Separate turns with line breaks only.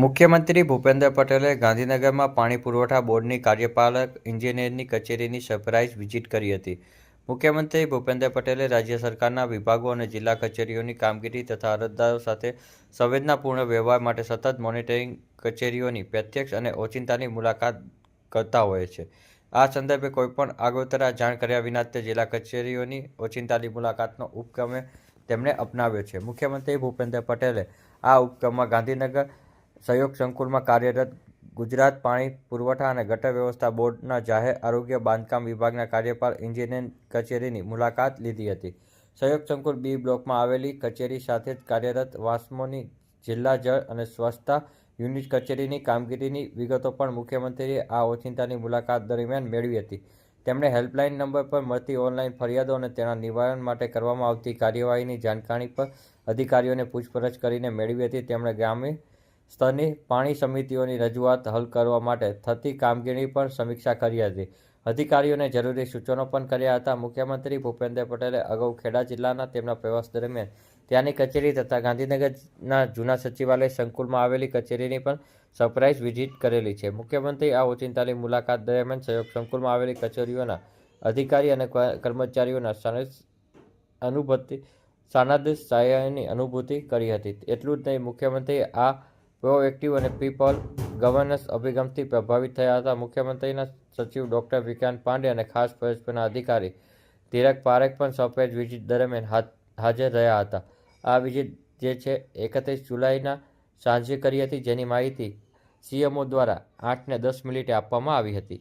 મુખ્યમંત્રી ભૂપેન્દ્ર પટેલે ગાંધીનગરમાં પાણી પુરવઠા બોર્ડની કાર્યપાલક ઇજનેરની કચેરીની સરપ્રાઇઝ વિઝિટ કરી હતી. મુખ્યમંત્રી ભૂપેન્દ્ર પટેલે રાજ્ય સરકારના વિભાગો અને જિલ્લા કચેરીઓની કામગીરી તથા અરજદારો સાથે સંવેદનાપૂર્ણ વ્યવહાર માટે સતત મોનિટરિંગ કચેરીઓની પ્રત્યક્ષ અને ઓચિંતાની મુલાકાત કરતા હોય છે. આ સંદર્ભે કોઈપણ આગોતરા જાણ કર્યા વિના તે જિલ્લા કચેરીઓની ઓચિંતાની મુલાકાતનો ઉપક્રમે તેમણે અપનાવ્યો છે. મુખ્યમંત્રી ભૂપેન્દ્ર પટેલે આ ઉપક્રમમાં ગાંધીનગર સહયોગ સંકુલમાં કાર્યરત ગુજરાત પાણી પુરવઠા અને ગટર વ્યવસ્થા બોર્ડના જાહેર આરોગ્ય બાંધકામ વિભાગના કાર્યપાલ ઇન્જિનિયર કચેરીની મુલાકાત લીધી હતી. સહયોગ સંકુલ બી બ્લોકમાં આવેલી કચેરી સાથે જ કાર્યરત વાસ્મોની જિલ્લા જળ અને સ્વચ્છતા યુનિટ કચેરીની કામગીરીની વિગતો પણ મુખ્યમંત્રીએ આ ઓચિંતાની મુલાકાત દરમિયાન મેળવી હતી. તેમણે હેલ્પલાઇન નંબર પર મળતી ઓનલાઈન ફરિયાદો અને તેના નિવારણ માટે કરવામાં આવતી કાર્યવાહીની જાણકારી પર અધિકારીઓને પૂછપરછ કરીને મેળવી હતી. તેમણે ગ્રામ્ય સ્તરની પાણી સમિતિઓની રજૂઆત હલ કરવા માટે થતી કામગીરી પર સમીક્ષા કરી હતી. અધિકારીઓને જરૂરી સૂચનો પણ કર્યા હતા. મુખ્યમંત્રી ભૂપેન્દ્ર પટેલે અગાઉ ખેડા જિલ્લાના તેમના પ્રવાસ દરમિયાન ત્યાંની કચેરી તથા ગાંધીનગરના જૂના સચિવાલય સંકુલમાં આવેલી કચેરીની પણ સરપ્રાઇઝ વિઝિટ કરેલી છે. મુખ્યમંત્રી આ ઓચિંતાની મુલાકાત દરમિયાન સહયોગ સંકુલમાં આવેલી કચેરીઓના અધિકારી અને કર્મચારીઓના અનુભૂતિ સાનાદ સહાયની અનુભૂતિ કરી હતી. એટલું જ નહીં મુખ્યમંત્રી આ પ્રોએક્ટિવ અને પીપલ ગવર્નન્સ અભિગમથી પ્રભાવિત થયા હતા. મુખ્યમંત્રીના સચિવ ડોક્ટર વિક્રાંત પાંડે અને ખાસ ફરજ અધિકારી ધીરક પારેખ પણ સફેદ વિઝિટ દરમિયાન હાજર રહ્યા હતા. આ વિઝિટ જે છે, એકત્રીસ જુલાઈના સાંજે કરી હતી. જેની માહિતી સીએમઓ દ્વારા આઠને દસ મિનિટે આપવામાં આવી હતી.